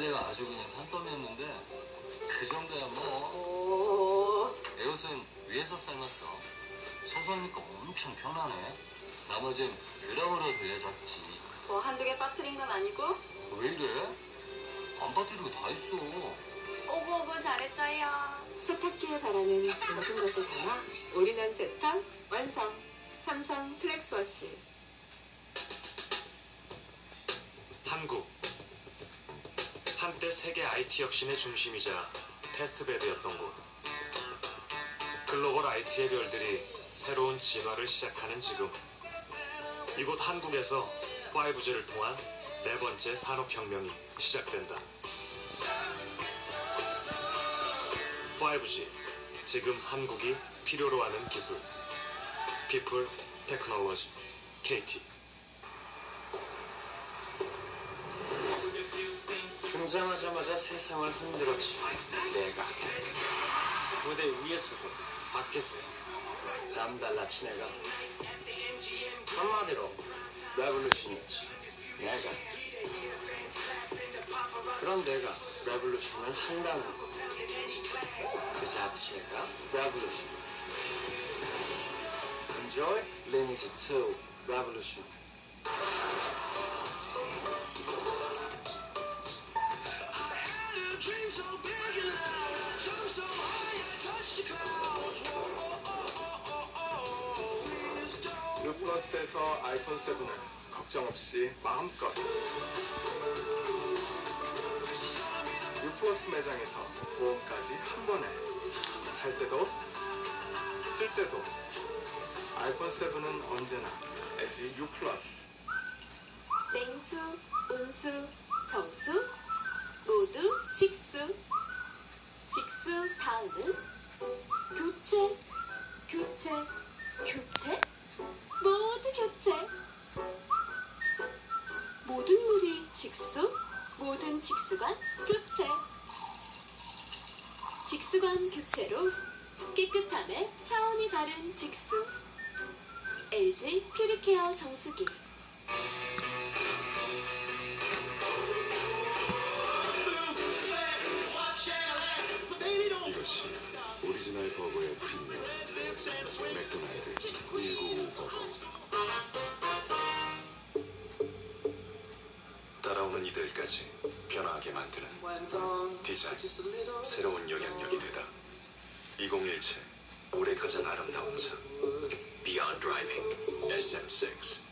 빨래가 아주 그냥 산더미였는데 그 정도야 뭐. 옷은 위에서 삶았어. 소소하니까 엄청 편하네. 나머진 드럼으로 돌려잡지. 뭐 한두 개 빠뜨린 건 아니고? 왜 이래? 안 빠뜨리고 다 있어. 오구오구 잘했어요. 세탁기에 바라는 모든 것을 담아 올인원 세탁 완성. 삼성 플렉스워시. 한국 한때 세계 IT 혁신의 중심이자 테스트베드였던 곳. 글로벌 IT의 별들이 새로운 진화를 시작하는 지금. 이곳 한국에서 5G를 통한 네 번째 산업혁명이 시작된다. 5G 지금 한국이 필요로 하는 기술. 피플 테크놀로지 KT 등장하자마자 세상을 흔들었지. 내가. 무대 위에서도 밖에서도 남달라치 내가. 한마디로 레볼루션이었지. 내가. 그런 내가 레볼루션을 한다는 것. 그 자체가 레볼루션. Enjoy Lineage 2 Revolution. 유플러스에서 아이폰 7을 걱정 없이 마음껏 유플러스 매장에서 보험까지 한 번에 살 때도 쓸 때도 아이폰 7은 언제나 LG 유플러스 냉수, 온수, 정수 모두 직수. 직수 다음은 교체, 교체, 교체. 모두 교체. 모든 물이 직수, 모든 직수관 교체. 직수관 교체로 깨끗함의 차원이 다른 직수. LG 퓨리케어 정수기. 버거의 프리미엄 맥도날드 195 버거 따라오는 이들까지 변화하게 만드는 디자인 새로운 영향력이 되다. 2017 올해 가장 아름다운 차 Beyond Driving SM6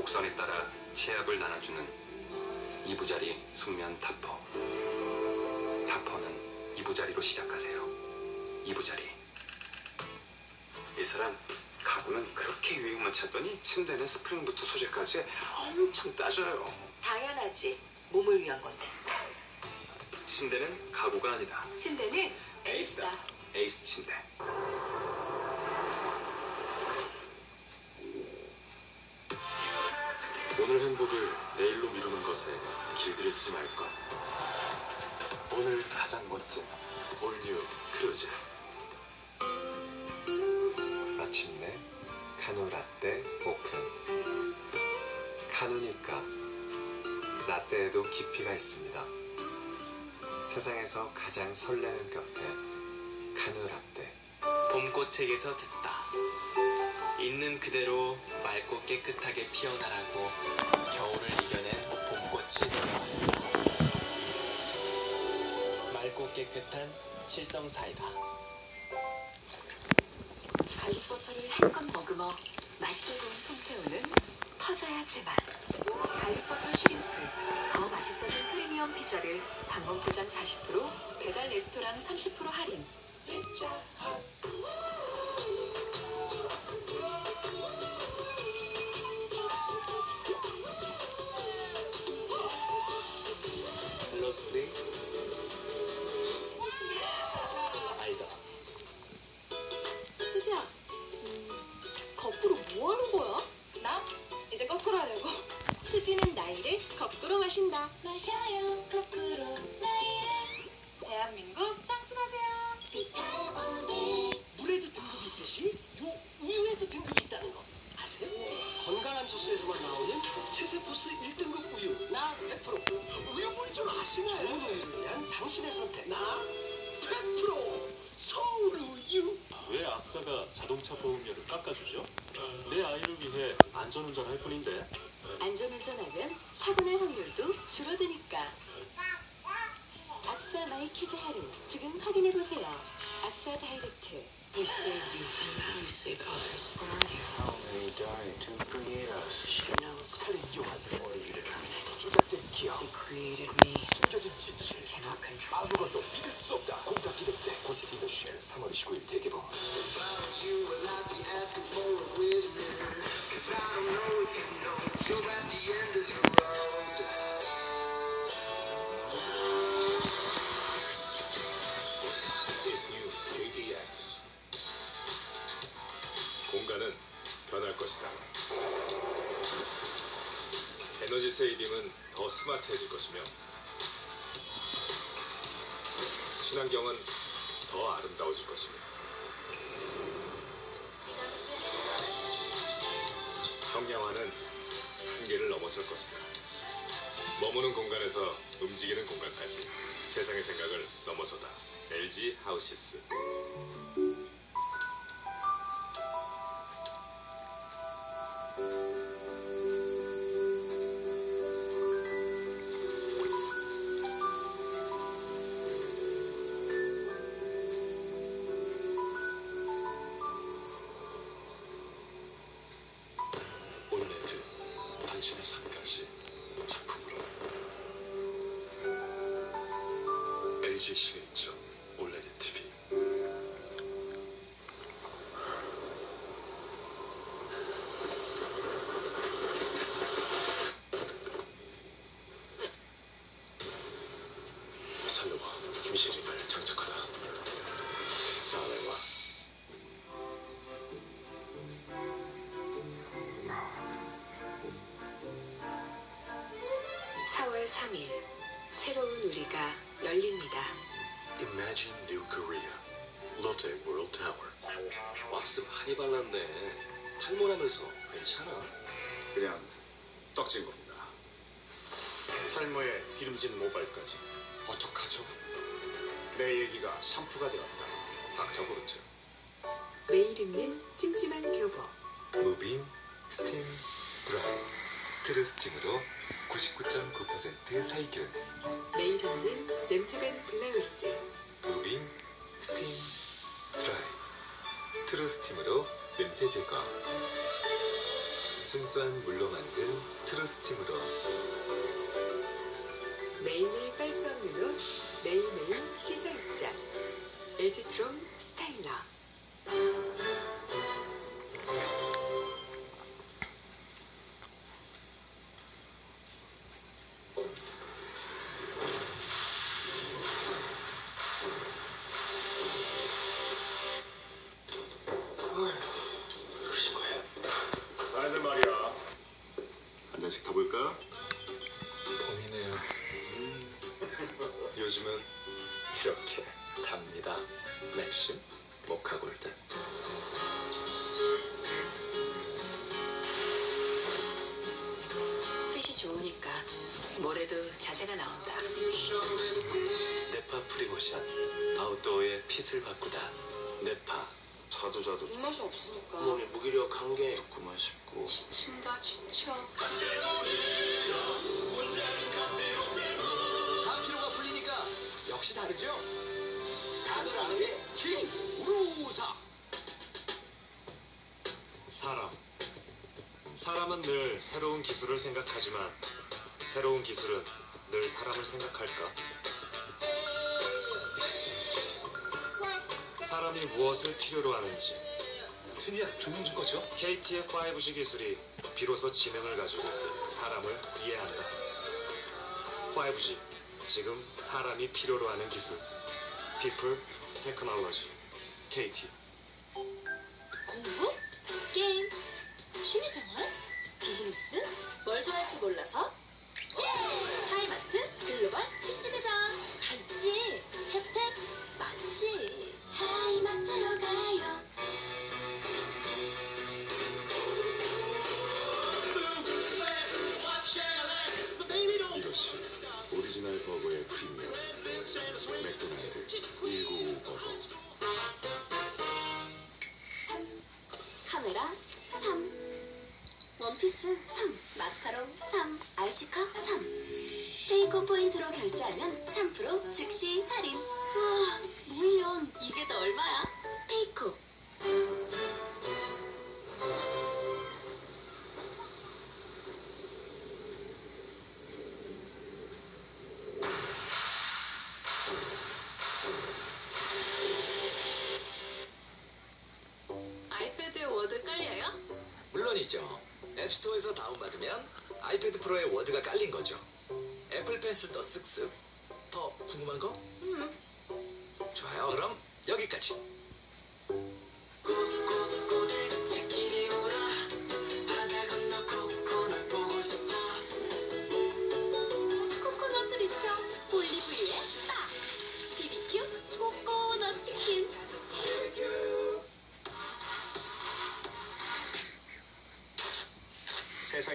곡선에 따라 체압을 나눠주는 이부자리 숙면 타퍼 타퍼는 이부자리로 시작하세요 이부자리 이 사람 가구는 그렇게 유행만 찾더니 침대는 스프링부터 소재까지 엄청 따져요. 당연하지. 몸을 위한 건데. 침대는 가구가 아니다. 침대는 에이스다. 에이스 침대. 행복을 내일로 미루는 것에 길들여지지 말 것. 오늘 가장 멋진 올뉴 크루즈. 마침내 카누 라떼 오픈. 카누니까 라떼에도 깊이가 있습니다. 세상에서 가장 설레는 카페 카누 라떼. 봄꽃책에서 듣다. 있는 그대로 맑고 깨끗하게 피어나라고 겨울을 이겨낸 봄꽃이 맑고 깨끗한 칠성 사이다. 갈릭버터를 한껏 머금어 맛있게 구운 통새우는 터져야 제맛. 갈릭버터 슈림프 더 맛있어진 프리미엄 피자를 방문 포장 40% 배달 레스토랑 30% 할인. 거꾸로 마신다. 마셔요 거꾸로 내일은 대한민국 청춘하세요. 물에도 등급이 있듯이 요 우유에도 등급이 있다는 거 아세요? 건강한 젖소에서만 나오는 체세포스 1등급 우유 나 100% 우유 볼줄 아시나요? 좋은 우유를 위한 당신의 선택 나 100% 서울 우유 왜 악사가 자동차 보험료를 깎아주죠? 내 아이를 위해 안전운전 할 뿐인데 안전운전하면 사고 날 확률도 줄어드니까. 악사 마이키즈 하루 지금 확인해 보세요. 악사 다이렉트. We save you you save others around you. 스칼렛 요한스 조작된 기억 Created me. 숨겨진 진실 아무것도 믿을 수 없다 공작 기획대 고스트 인더 쉘 3월 29일 대개봉 친환경은 더 아름다워질 것이며 경량화는 한계를 넘어설 것이다. 머무는 공간에서 움직이는 공간까지 세상의 생각을 넘어서다. LG 하우시스. 탈모라면서 괜찮아? 그냥 떡진 겁니다 탈모에 기름진 모발까지 어떡하죠? 내 얘기가 샴푸가 되었다 닥터 그렇죠 매일 입는 찜찜한 교복. 무빔 스팀 드라이 트루스팀으로 99.9% 살균 매일 입는 냄새간 블라우스. 무빔 스팀 드라이 트루스팀으로 냄새 제거 순수한 물로 만든 트루스팀으로 매일매일 빨수 없는 옷. 매일매일 씻어 입자. LG트롬 스타일러. 자세가 나온다. 네파 프리모션 아웃도어의 핏을 바꾸다 네파 자도 자도 입맛이 없으니까. 몸에 무기력한 게 있구만 싶고 지친다 지쳐. 다 피로가 풀리니까 역시 다르죠? 가느라의 킹 우루사 사람. 사람은 늘 새로운 기술을 생각하지만 새로운 기술은 늘 사람을 생각할까? 사람이 무엇을 필요로 하는지 진이야 조명준 거죠? KT의 5G 기술이 비로소 지능을 가지고 사람을 이해한다. 5G 지금 사람이 필요로 하는 기술 People Technology KT 공부? 3 마카롱 3 알시카 3 페이커 포인트로 결제하면 3% 즉시 할인. 와 모이면 이게 다 얼마야? 페이커. 아이패드에 워드 깔려요? 물론이죠. 앱스토어에서 다운받으면 아이패드 프로에 워드가 깔린 거죠. 애플 펜슬도 쓱쓱. 더 궁금한 거? 음. 좋아요. 그럼 여기까지.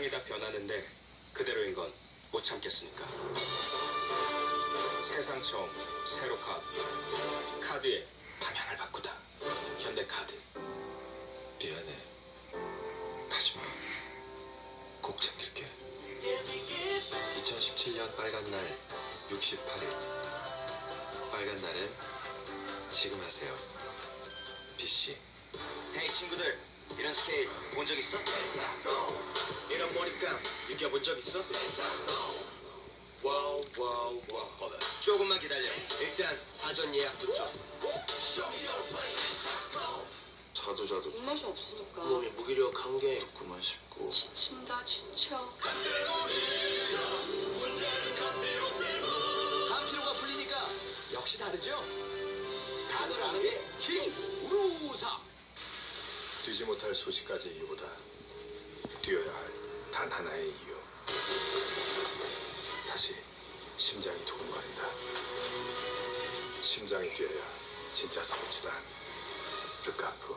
세상이 다 변하는데 그대로인 건 못 참겠으니까. 세상 처음 세로 카드. 카드의 방향을 바꾸다. 현대 카드. 미안해. 가지 마. 꼭 챙길게. 2017년 빨간 날 68일. 빨간 날은 지금 하세요. BC. 헤이 친구들, 이런 스케일 본 적 있어? 이런 머리감 느껴본 적 있어? 와우 와우 와우. 조금만 기다려. 일단 사전 예약부터 자도 자도 입맛이 없으니까 몸이 무기력한 게 그만 싶고 지친다 지쳐 감 피로가 풀리니까 역시 다르죠? 단어라는 게 힘, 우루사. 뛰지 못할 수십 가지 이유보다 뛰어야 할 단 하나의 이유. 다시 심장이 두근거린다. 심장이 뛰어야 진짜 성취다. 르카프.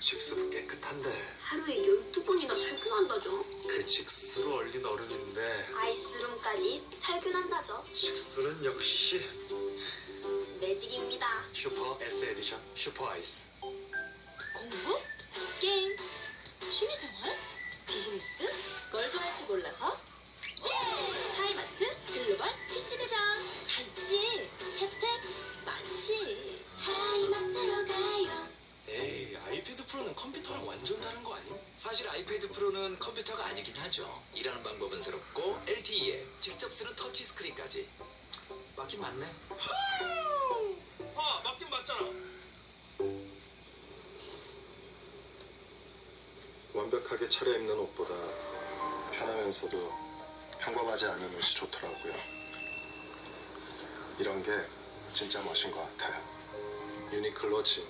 직수도 깨끗한데 하루에 12번이나 살균한다죠 그 직수로 얼린 어른인데 아이스룸까지 살균한다죠 직수는 역시 매직입니다 슈퍼 S 에디션 슈퍼 아이스. 취미생활? 비즈니스? 뭘 좋아할지 몰라서? 하이마트 글로벌 PC대전 다 있지 혜택 많지 하이마트로 가요 에이, 아이패드 프로는 컴퓨터랑 완전 다른 거 아님? 사실 아이패드 프로는 컴퓨터가 아니긴 하죠. 일하는 방법은 새롭고 LTE에 직접 쓰는 터치 스크린까지. 맞긴 맞네. 완벽하게 차려입는 옷보다 편하면서도 평범하지 않은 옷이 좋더라고요. 이런 게 진짜 멋인 것 같아요. 유니클로 진